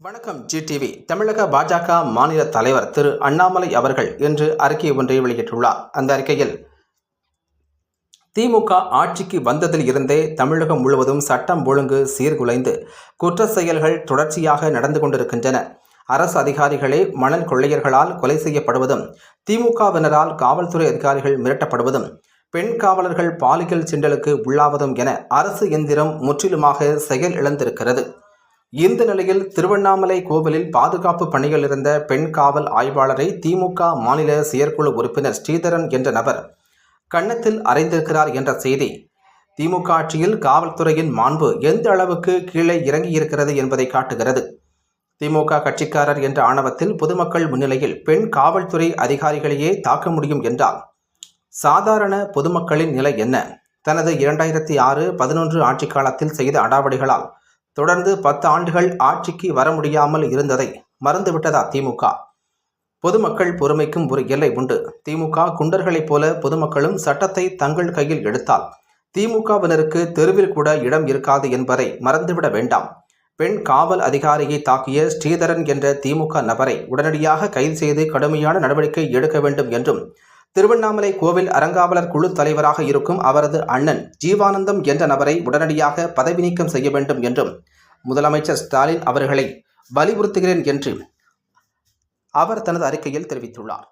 வணக்கம் ஜிடிவி தமிழக பாஜக மாநில தலைவர் திரு அண்ணாமலை அவர்கள் இன்று அறிக்கை ஒன்றை வெளியிட்டுள்ளார். அந்த அறிக்கையில் திமுக ஆட்சிக்கு வந்ததில் இருந்தே தமிழகம் முழுவதும் சட்டம் ஒழுங்கு சீர்குலைந்து குற்ற செயல்கள் தொடர்ச்சியாக நடந்து கொண்டிருக்கின்றன. அரசு அதிகாரிகளே மணல் கொள்ளையர்களால் கொலை செய்யப்படுவதும் திமுகவினரால் காவல்துறை அதிகாரிகள் மிரட்டப்படுவதும் பெண் காவலர்கள் பாலியல் சிண்டலுக்கு உள்ளாவதும் என அரசு எந்திரம் முற்றிலுமாக செயல் இழந்திருக்கிறது. இந்த நிலையில் திருவண்ணாமலை கோவிலில் பாதுகாப்பு பணியில் இருந்த பெண் காவல் ஆய்வாளரை திமுக மாநில செயற்குழு உறுப்பினர் ஸ்ரீதரன் என்ற நபர் கன்னத்தில் அறைந்திருக்கிறார் என்ற செய்தி. திமுக ஆட்சியில் காவல்துறையின் மாண்பு எந்த அளவுக்கு கீழே இறங்கியிருக்கிறது என்பதை காட்டுகிறது. திமுக கட்சிக்காரர் என்ற ஆணவத்தில் பொதுமக்கள் முன்னிலையில் பெண் காவல்துறை அதிகாரிகளையே தாக்க முடியும் என்றால் சாதாரண பொதுமக்களின் நிலை என்ன? தனது இரண்டாயிரத்தி ஆறு பதினொன்று ஆட்சி காலத்தில் செய்த அடாவடிகளால் தொடர்ந்து பத்து ஆண்டுகள் ஆட்சிக்கு வர முடியாமல் இருந்ததை மறந்துவிட்டதா திமுக? பொதுமக்கள் பொறுமைக்கும் ஒரு எல்லை உண்டு. திமுக குண்டர்களைப் போல பொதுமக்களும் சட்டத்தை தங்கள் கையில் எடுத்தால் திமுகவினருக்கு தெருவில் கூட இடம் இருக்காது என்பதை மறந்துவிட வேண்டாம். பெண் காவல் அதிகாரியை தாக்கிய ஸ்ரீதரன் என்ற திமுக நபரை உடனடியாக கைது செய்து கடுமையான நடவடிக்கை எடுக்க வேண்டும் என்றும் திருவண்ணாமலை கோவில் அறங்காவலர் குழு தலைவராக இருக்கும் அவரது அண்ணன் ஜீவானந்தம் என்ற நபரை உடனடியாக பதவி நீக்கம் செய்ய வேண்டும் என்றும் முதலமைச்சர் ஸ்டாலின் அவர்களை வலியுறுத்துகிறேன் என்று அவர் தனது அறிக்கையில் தெரிவித்துள்ளார்.